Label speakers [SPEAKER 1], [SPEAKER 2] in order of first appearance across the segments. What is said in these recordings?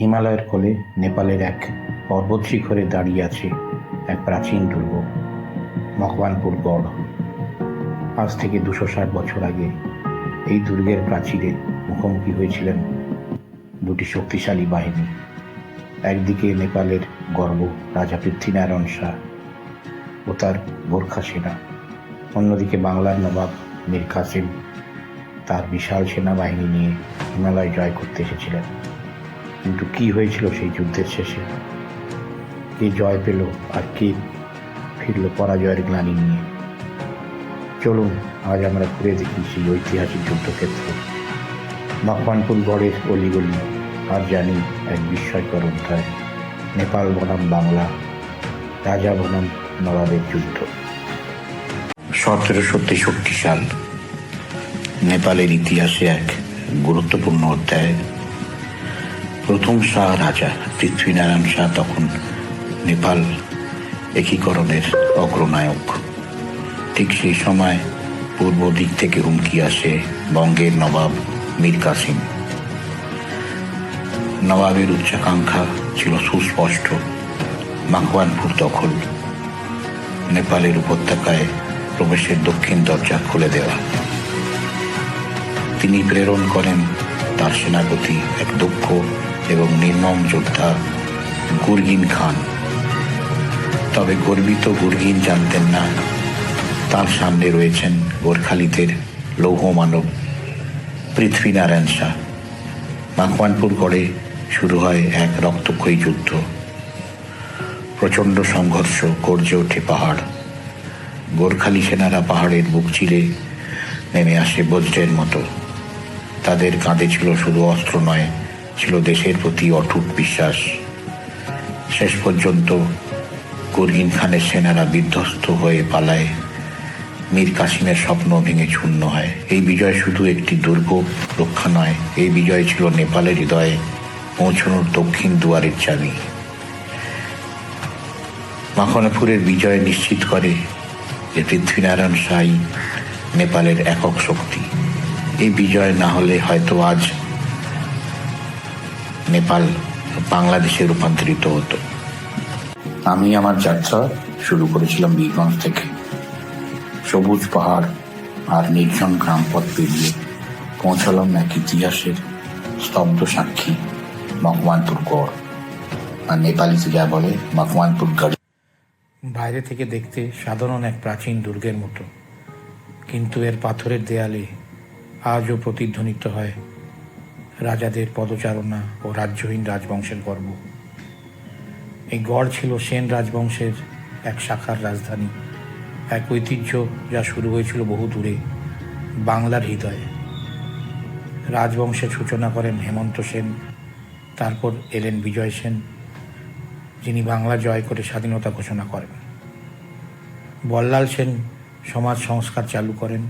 [SPEAKER 1] হিমালয়ের কোলে নেপালের এক পর্বত শিখরে দাঁড়িয়ে আছে এক প্রাচীন দুর্গ মকবানপুর গড়। আজ থেকে দুশো ষাট বছর আগে এই দুর্গের প্রাচীরে মুখোমুখি হয়েছিলেন দুটি শক্তিশালী বাহিনী। একদিকে নেপালের গর্ব রাজা পৃথ্বীনারায়ণ শাহ ও তার গোর্খা সেনা, অন্যদিকে বাংলার নবাব মীর কাসিম তার বিশাল সেনাবাহিনী নিয়ে হিমালয় জয় করতে এসেছিলেন। কিন্তু কি হয়েছিল সেই যুদ্ধের শেষে? কে জয় পেল আর কে ফিরল পরাজয়ের গ্লানি নিয়ে? চলুন, আজ আমরা ঘুরে দেখি সেই ঐতিহাসিক যুদ্ধক্ষেত্র। মকবানপুর গড়ের অলিগলি, আর জানি এক বিস্ময়কর অধ্যায়। নেপাল বনাম বাংলা, রাজা বনাম নবাবের যুদ্ধ। সতেরোশো তেষট্টি সাল, নেপালের ইতিহাসে এক গুরুত্বপূর্ণ অধ্যায়। প্রথম শাহ রাজা পৃথ্বীনারায়ণ শাহ, তখন নেপাল একীকরণের অগ্রনায়ক। ঠিক সেই সময় পূর্ব দিক থেকে হুমকি আসে বঙ্গের নবাব মীর কাসিম। নবাবের উচ্চাকাঙ্ক্ষা ছিল সুস্পষ্ট মাকওয়ানপুর দখল, নেপালের উপত্যকায় প্রবেশের দক্ষিণ দরজা খুলে দেওয়া। তিনি প্রেরণ করেন তার সেনাপতি এক দক্ষ এবং নির্মম যোদ্ধা গুরগিন খান। তবে গর্বিত গুরগিন জানতেন না। তার সামনে রয়েছেন গোর্খালিদের লৌহ মানব পৃথ্বীনারায়ণ শাহ। মাখওয়ানপুর গড়ে শুরু হয় এক রক্তক্ষয়ী যুদ্ধ। প্রচণ্ড সংঘর্ষ, গর্জে ওঠে পাহাড়। গোর্খালি সেনারা পাহাড়ের বুক চিরে নেমে আসে বজ্রের মতো। তাদের কাঁধে ছিল শুধু অস্ত্র নয় ছিল দেশের প্রতি অটুট বিশ্বাস। শেষ পর্যন্ত গুরগিন খানের সেনারা বিধ্বস্ত হয়ে পালায়। মীর কাসিমের স্বপ্ন ভেঙে চূর্ণ হয়। এই বিজয় শুধু একটি দুর্গ রক্ষা নয়, এই বিজয় ছিল নেপালের হৃদয়ে পৌঁছানোর দক্ষিণ দুয়ারের চাবি। মাখনপুরের বিজয় নিশ্চিত করে যে পৃথ্বীনারায়ণ সাই নেপালের একক শক্তি। এই বিজয় না হলে হয়তো আজ নেপাল বাংলাদেশে রূপান্তরিত হতো। আমি আমার যাত্রা শুরু করেছিলাম বীরগঞ্জ থেকে। সবুজ পাহাড় আর নির্জন গ্রাম পথ পেরিয়ে পৌঁছালাম এক ইতিহাসের স্তব্ধ সাক্ষী মকওয়ানপুর গড়। আর নেপালিতে যা বলে মকওয়ানপুর গড়। বাইরে থেকে দেখতে সাধারণ এক প্রাচীন দুর্গের মতো। কিন্তু এর পাথরের দেয়ালে আজও প্রতিধ্বনিত হয় রাজাদের পদচারণা ও রাজ্যহীন রাজবংশের গর্ব। এই গড় ছিল সেন রাজবংশের এক শাখার রাজধানী, এক ঐতিহ্য যা শুরু হয়েছিল বহু দূরে, বাংলার হৃদয়ে। রাজবংশের সূচনা করেন হেমন্ত সেন, তারপর এলেন বিজয় সেন, যিনি বাংলা জয় করে স্বাধীনতা ঘোষণা করেন। বল্লাল সেন সমাজ সংস্কার চালু করেন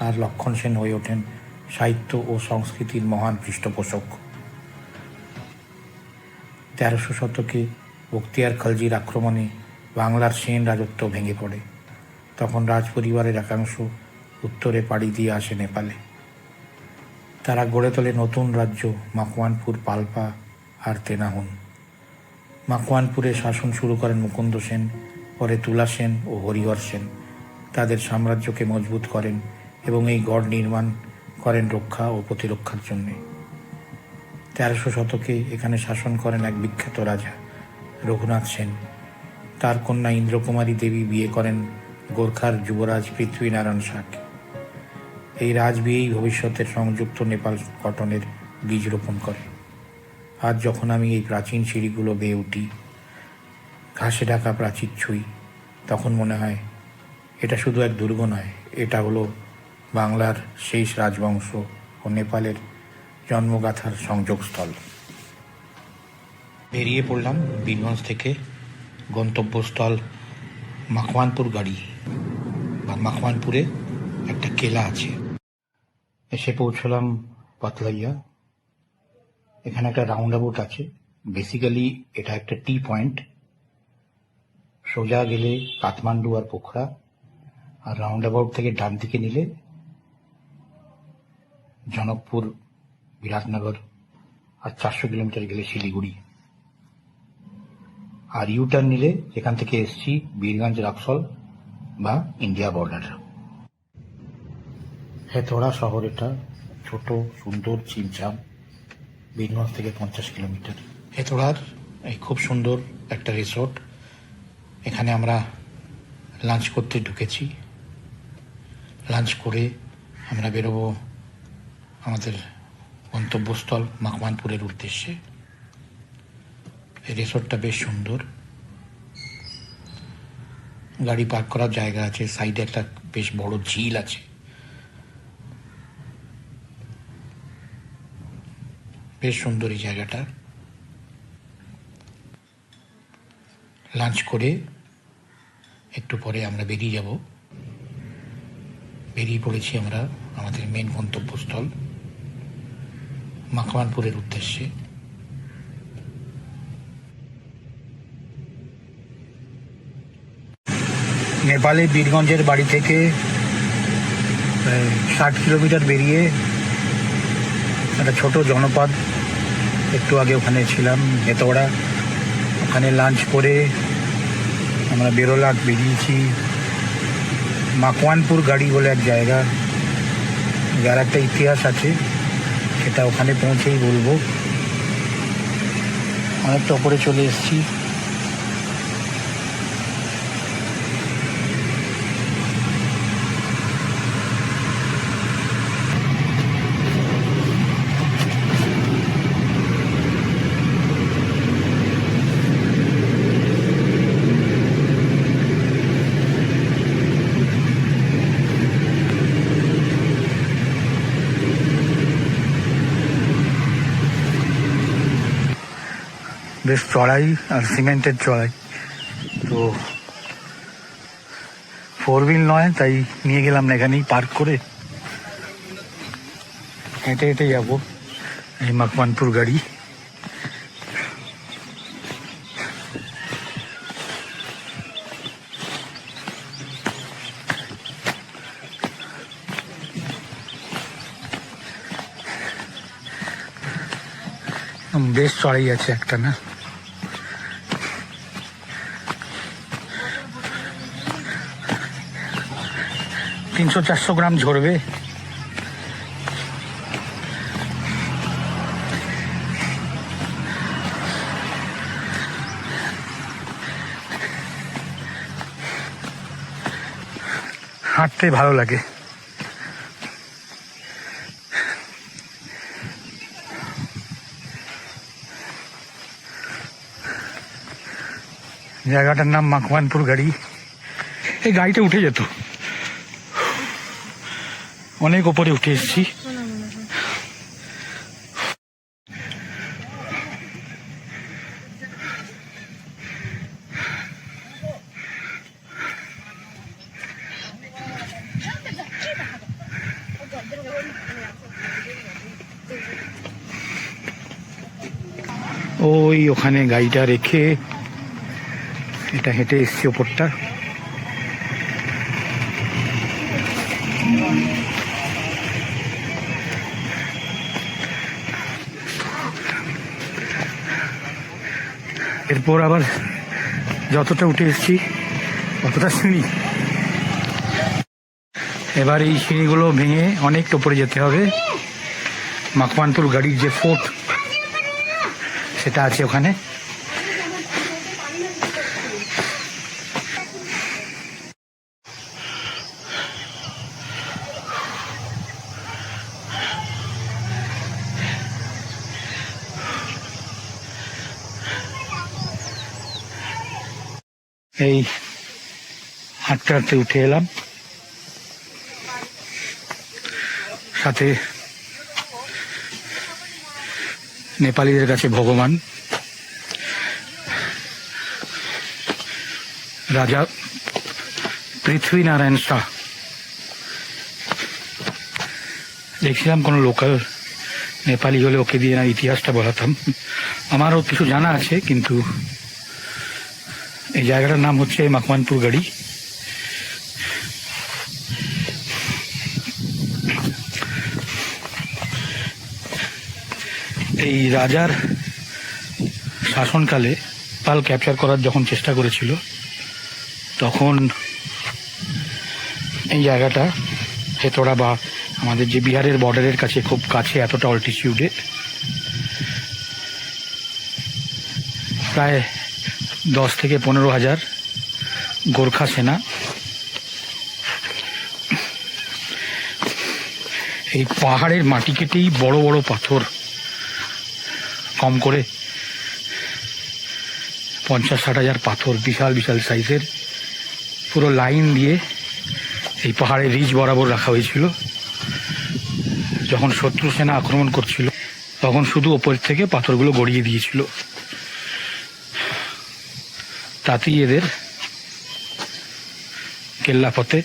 [SPEAKER 1] আর লক্ষণ সেন হয়ে ওঠেন সাহিত্য ও সংস্কৃতির মহান পৃষ্ঠপোষক। তেরোশো শতকে বক্তিয়ার খলজির আক্রমণে বাংলার সেন রাজত্ব ভেঙে পড়ে। তখন রাজপরিবারের একাংশ উত্তরে পাড়ি দিয়ে আসে নেপালে। তারা গড়ে তোলে নতুন রাজ্য মাকওয়ানপুর, পালপা আর তেনাহুন। মাকওয়ানপুরে শাসন শুরু করেন মুকুন্দ সেন, পরে তুলা সেন ও হরিহর সেন। তাদের সাম্রাজ্যকে মজবুত করেন এবং এই গড় নির্মাণ করেন রক্ষা ও প্রতিরক্ষার জন্যে। তেরোশো শতকে এখানে শাসন করেন এক বিখ্যাত রাজা, রঘুনাথ সেন। তার কন্যা ইন্দ্রকুমারী দেবী বিয়ে করেন গোর্খার যুবরাজ পৃথ্বীনারায়ণ শাহকে এই রাজবিয়েই ভবিষ্যতের সংযুক্ত নেপাল গঠনের বীজ রোপণ করে। আজ যখন আমি এই প্রাচীন সিঁড়িগুলো বেয়ে উঠি, ঘাসে ঢাকা প্রাচীর ছুঁই, তখন মনে হয়, এটা শুধু এক দুর্গ নয়, এটা হলো বাংলার শেষ রাজবংশ ও নেপালের জন্মগাথার সংযোগস্থল। বেরিয়ে পড়লাম বীরগঞ্জ থেকে গন্তব্যস্থল মাখওয়ানপুর গাড়ি। বা মাখওয়ানপুরে একটা কেলা আছে। এসে পৌঁছলাম পাতলাইয়া। এখানে একটা রাউন্ড অ্যাবাউট আছে। বেসিক্যালি এটা একটা টি পয়েন্ট। সোজা গেলে কাঠমান্ডু আর পোখরা। আর রাউন্ড অ্যাবাউট থেকে ডান দিকে নিলে জনকপুর, বিরাটনগর আর চারশো কিলোমিটার গেলে শিলিগুড়ি। আর ইউটার্ন নিলে এখান থেকে এসছি, বীরগঞ্জ, রাক্সল বা ইন্ডিয়া বর্ডার হেতোড়া শহর এটা, ছোট, সুন্দর চিমচাম বীরগঞ্জ থেকে পঞ্চাশ কিলোমিটার। হেতোড়ার এই খুব সুন্দর একটা রিসোর্ট এখানে আমরা লাঞ্চ করতে ঢুকেছি। লাঞ্চ করে আমরা বেরোবো আমাদের গন্তব্যস্থল মাকমানপুরের উদ্দেশ্যে। এই রিসোর্টটা বেশ সুন্দর। গাড়ি পার্ক করার জায়গা আছে, সাইডে একটা বেশ বড় ঝিল আছে। বেশ সুন্দর এই জায়গাটা। লাঞ্চ করে একটু পরে আমরা বেরিয়ে যাব। বেরিয়ে পড়েছি আমরা আমাদের মেন গন্তব্যস্থল। মাখমানপুরের উদ্দেশ্যে। নেপালে বীরগঞ্জের বাড়ি থেকে ষাট কিলোমিটার বেরিয়ে একটা ছোট জনপদ, একটু আগে ওখানে ছিলাম হেতোড়া ওখানে লাঞ্চ করে আমরা বেরোলাট বেরিয়েছি। মাকওয়ানপুর গাড়ি বলে এক জায়গা, যার একটা ইতিহাস আছে। সেটা ওখানে পৌঁছেই বলব। অনেকটা ওপরে চলে এসেছি। বেশ চড়াই আর সিমেন্টের চড়াই। তো ফোর হুইল নয়, তাই নিয়ে গেলাম না এখানেই পার্ক করে। হেঁটে হেঁটে যাব এই মাকমানপুর গাড়ি। বেশ চড়াই আছে একটা, না? তিনশো চারশো গ্রাম ঝরবে। হাঁটতে ভালো লাগে। জায়গাটার নাম মাকমানপুর গাড়ি। এই গাড়িটা উঠে যেত। অনেক ওপরে উঠে এসেছি। ওই ওখানে গাড়িটা রেখে এটা হেঁটে এসছি ওপরটা। এরপর আবার যতটা উঠে এসেছি, অতটা সিঁড়ি। এবার এই সিঁড়িগুলো ভেঙে অনেক উপরে যেতে হবে। মাকমানপুর গাড়ির যে ফোর্ট, সেটা আছে ওখানে। এই হাঁটতে হাঁটতে উঠে এলাম। সাথে নেপালিদের কাছে ভগবান, রাজা পৃথ্বীনারায়ণ শাহ। দেখছিলাম কোনো লোকাল নেপালি হলে ওকে দিয়ে না ইতিহাসটা বলাতাম। আমারও কিছু জানা আছে, কিন্তু এই জায়গাটার নাম হচ্ছে মাকমানপুর গাড়ি। এই রাজার শাসনকালে পাল ক্যাপচার করার যখন চেষ্টা করেছিল, তখন এই জায়গাটা হেতোড়া বা আমাদের যে বিহারের বর্ডারের কাছে খুব কাছে এতটা অল্টিটিউডে প্রায় দশ থেকে পনেরো হাজার গোর্খা সেনা। এই পাহাড়ের মাটি কেটেই বড় বড় পাথর কম করে পঞ্চাশ ষাট হাজার পাথর বিশাল বিশাল সাইজের পুরো লাইন দিয়ে এই পাহাড়ের রিজ বরাবর রাখা হয়েছিল। যখন শত্রু সেনা আক্রমণ করছিল, তখন শুধু ওপর থেকে পাথরগুলো গড়িয়ে দিয়েছিল। তাতেই এদের কেল্লাপথে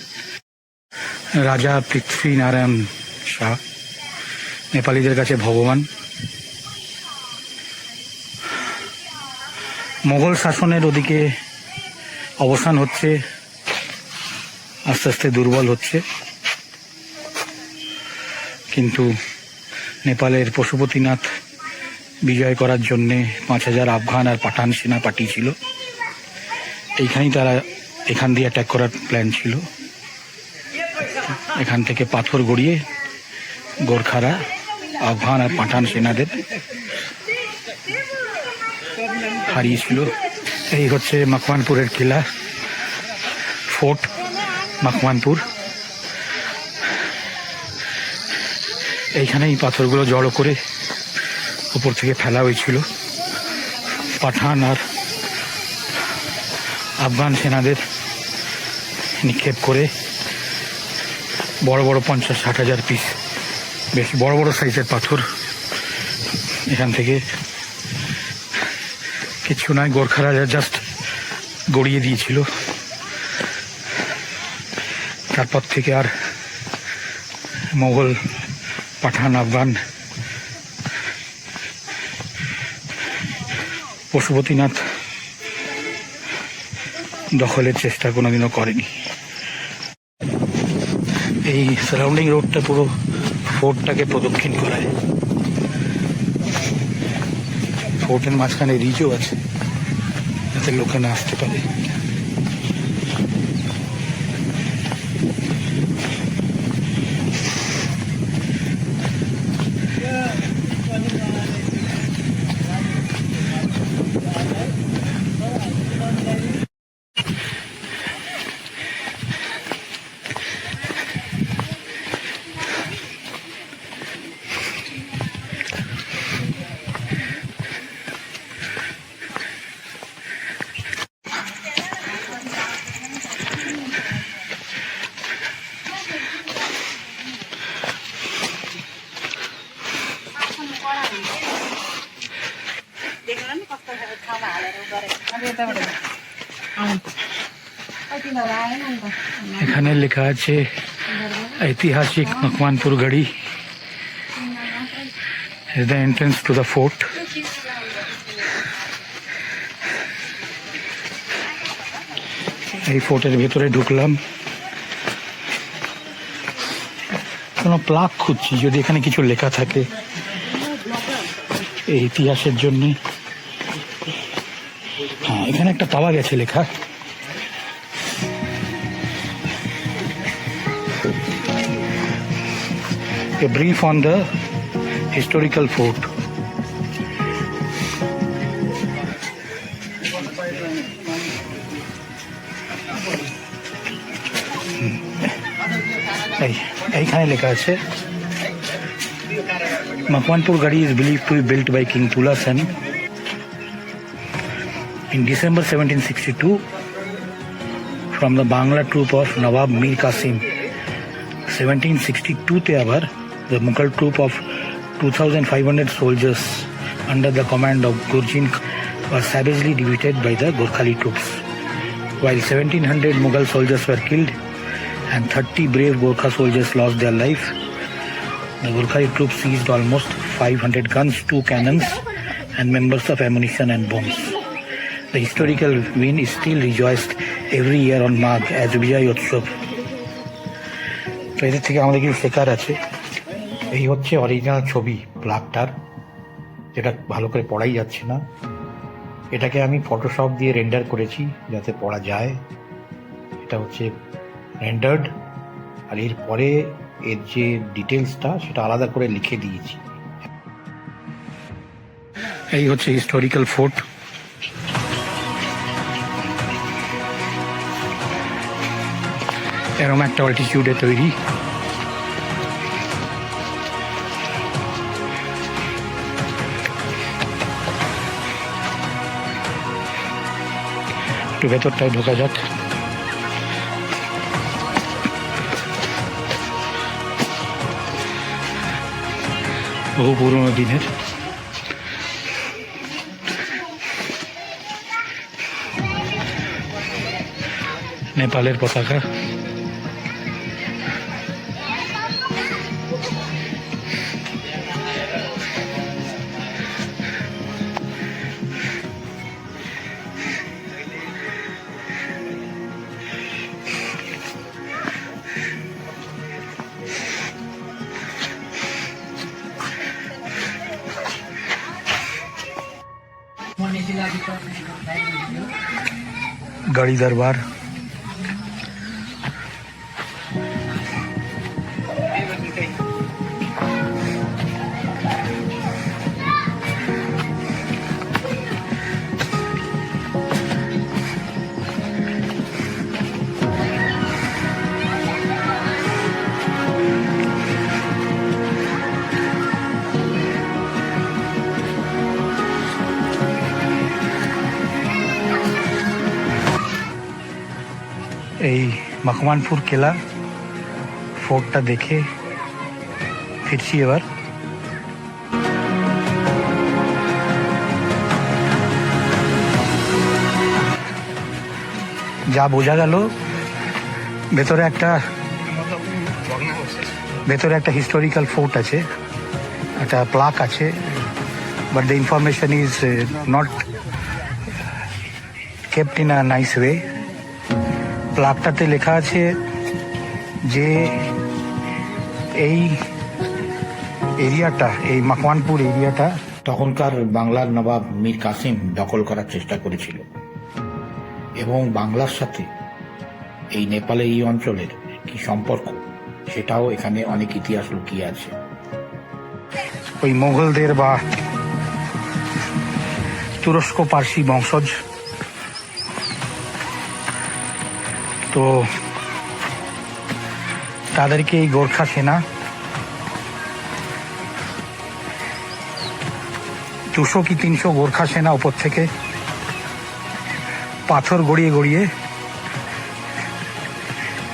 [SPEAKER 1] রাজা পৃথ্বীনারায়ণ শাহ, নেপালিদের কাছে ভগবান। মোগল শাসনের ওদিকে অবসান হচ্ছে, আস্তে আস্তে দুর্বল হচ্ছে। কিন্তু নেপালের পশুপতিনাথ বিজয় করার জন্যে পাঁচ হাজার আফগান আর পাঠান সেনা পাঠিয়েছিল এইখানেই তারা এখান দিয়ে অ্যাটাক করার প্ল্যান ছিল। এখান থেকে পাথর গড়িয়ে গোর্খারা, আফগান আর পাঠান সেনাদের হারিয়েছিল। এই হচ্ছে মাকমানপুরের কিলা ফোর্ট মাকমানপুর এইখানেই পাথরগুলো জড়ো করে উপর থেকে ফেলা হয়েছিল। পাঠান আর আফগান সেনাদের নিক্ষেপ করে বড় বড় পঞ্চাশ, ষাট হাজার পিস বেশ বড় বড় সাইজের পাথর এখান থেকে কিছু নয়, গোর্খা রাজা জাস্ট গড়িয়ে দিয়েছিল। তারপর থেকে আর মোগল পাঠান আফগান পশুপতিনাথ দখলের চেষ্টা কোনোদিনও করেনি। এই সারাউন্ডিং রোডটা পুরো ফোর্টটাকে প্রদক্ষিণ করায়। ফোর্টের মাঝখানে রিজও আছে, যাতে লোকে না আসতে পারে। এখানে লেখা আছে ঐতিহাসিক Makwanpur Gadhi. Is the entrance to the fort. এই ফোর্টের ভেতরে ঢুকলাম। কোনো প্লাক খুঁজছি, যদি এখানে কিছু লেখা থাকে এই ইতিহাসের জন্য। এখানে একটা পাওয়া গেছে লেখা a brief on the historical fort. এই এইখানে লেখা আছে Makwanpur Gadi is believed to be built by King Tula Sen in December 1762 from the Bangla troop of Nawab Mir Qasim 1762 তে আবার the Mughal troop of 2500 soldiers under the command of Gurjin was savagely defeated by the Gorkhali troops. While 1700 Mughal soldiers were killed and 30 brave Gorkha soldiers lost their life, the Gorkhali troops seized almost 500 guns, two cannons, and members of ammunition and bombs. The historical win is still rejoiced every year on Magh as Vijay Utsav. তো এদের থেকে আমাদের কিছু শেখার আছে। এই হচ্ছে original ছবি প্লাকটার যেটা ভালো করে পড়াই যাচ্ছে না। এটাকে আমি ফটোশপ দিয়ে রেন্ডার করেছি যাতে পড়া যায়। এটা হচ্ছে রেন্ডার্ড আর এরপরে এর যে ডিটেলসটা সেটা আলাদা করে লিখে দিয়েছি। এই হচ্ছে হিস্টোরিক্যাল ফোর্ট এরম একটা অল্টিটিউডে তৈরি। একটু ভেতরটায় ঢোকা যাক। বহু পুরনো দিনের। নেপালের পতাকা। গাড়ি দরবার মকমানপুর কেলা ফোর্টটা দেখে ফিরছি এবার। যা বোঝা গেল, ভেতরে একটা ভেতরে একটা হিস্টোরিক্যাল ফোর্ট আছে, একটা প্লাক আছে but the information is not kept in a nice way প্লাকটাতে লেখা আছে যে এই এরিয়াটা, এই মাকওয়ানপুর এরিয়াটা তখনকার বাংলার নবাব মীর কাসিম দখল করার চেষ্টা করেছিল। এবং বাংলার সাথে এই নেপালে এই অঞ্চলের কি সম্পর্ক, সেটাও এখানে অনেক ইতিহাস লুকিয়ে আছে। ওই মোগলদের বা তুরস্ক পার্সি বংশজ তো তাদেরকে এই গোর্খা সেনা দুশো কি তিনশো গোর্খা সেনা উপর থেকে পাথর গড়িয়ে গড়িয়ে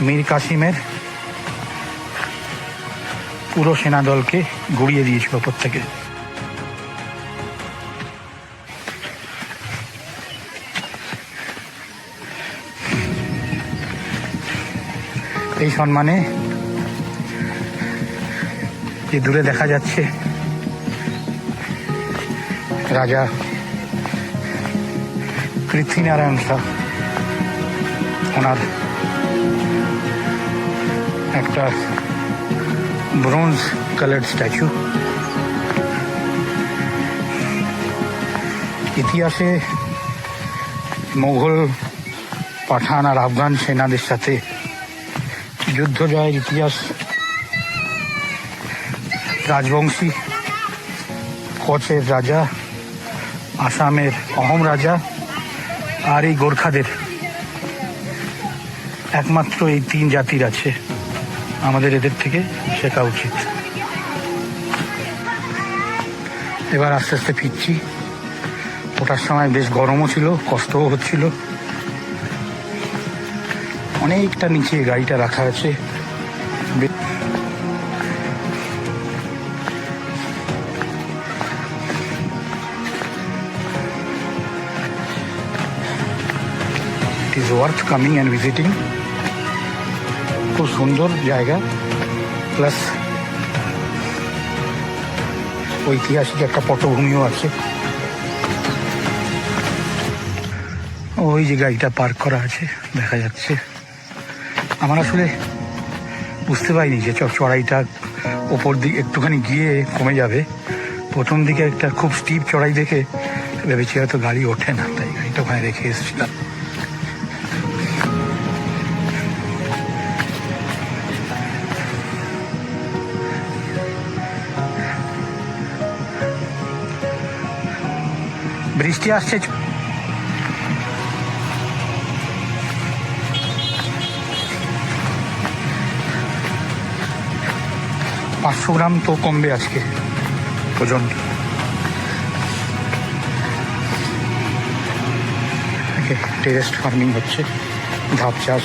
[SPEAKER 1] মীর কাসিমের পুরো সেনাদলকে গড়িয়ে দিয়েছিল ওপর থেকে। এই সম্মানে যে দূরে দেখা যাচ্ছে রাজা পৃথ্বীনারায়ণ শাহ। ওনার একটা ব্রোঞ্জ কালার্ড স্ট্যাচু। ইতিহাসে মোগল পাঠান আর আফগান সেনাদের সাথে যুদ্ধ জয়ের ইতিহাস। রাজবংশী, কচের রাজা, আসামের অহম রাজা আর এই গোর্খাদের। একমাত্র এই তিন জাতির আছে। আমাদের এদের থেকে শেখা উচিত। এবার আস্তে আস্তে ফিরছি। ওটার সময় বেশ গরমও ছিল, কষ্টও হচ্ছিল। অনেকটা নিচে গাড়িটা রাখা আছে। Is worth coming and visiting. খুব সুন্দর জায়গা প্লাস ঐতিহাসিক একটা পটভূমিও আছে। ওই যে গাড়িটা পার্ক করা আছে, দেখা যাচ্ছে। আমার আসলে বুঝতে পারিনি যে চড়াইটা ওপর দিকে একটুখানি গিয়ে কমে যাবে। প্রথম দিকে একটা খুব স্টিপ চড়াই দেখে ভেবেছি হয়তো গাড়ি ওঠে না, তাই গাড়িটা ওখানে রেখে এসেছিলাম। বৃষ্টি আসছে পাঁচশো গ্রাম তো কমবে আজকে, ওজন। টেরেস্ট ফার্মিং হচ্ছে, ধাপ চাষ।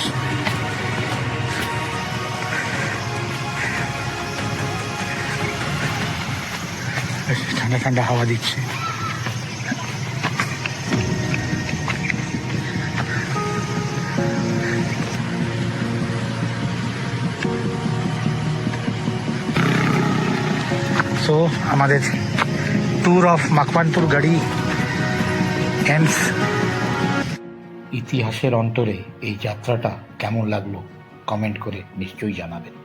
[SPEAKER 1] ঠান্ডা ঠান্ডা হাওয়া দিচ্ছে। সো আমাদের ট্যুর অফ মাকবানপুর গাড়ি এন্ডস
[SPEAKER 2] ইতিহাসের অন্তরে এই যাত্রাটা কেমন লাগল? কমেন্ট করে নিশ্চয়ই জানাবেন।